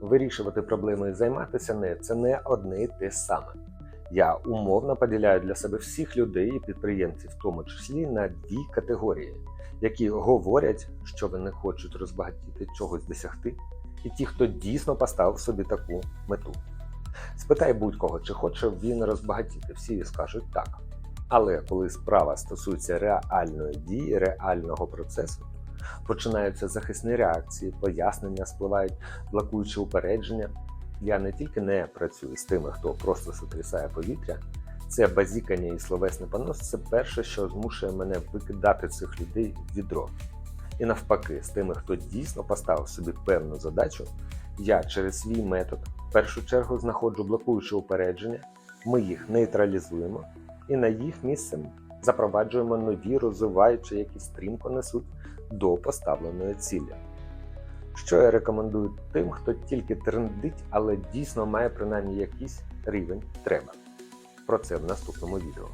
Вирішувати проблеми і займатися не це не одне і те саме. Я умовно поділяю для себе всіх людей і підприємців, в тому числі на дві категорії, які говорять, що вони хочуть розбагатіти чогось досягти, і ті, хто дійсно поставив собі таку мету. Спитай будь-кого, чи хоче він розбагатіти, всі скажуть так. Але коли справа стосується реальної дії, реального процесу, починаються захисні реакції, пояснення спливають блокуючі упередження. Я не тільки не працюю з тими, хто просто сотрясає повітря. Це базікання і словесний понос це перше, що змушує мене викидати цих людей в відро. І навпаки, з тими, хто дійсно поставив собі певну задачу, я через свій метод в першу чергу знаходжу блокуючі упередження, ми їх нейтралізуємо і на їх місце запроваджуємо нові, розвиваючі, які стрімко несуть до поставленої цілі. Що я рекомендую тим, хто тільки трендить, але дійсно має принаймні якийсь рівень треба. Про це в наступному відео.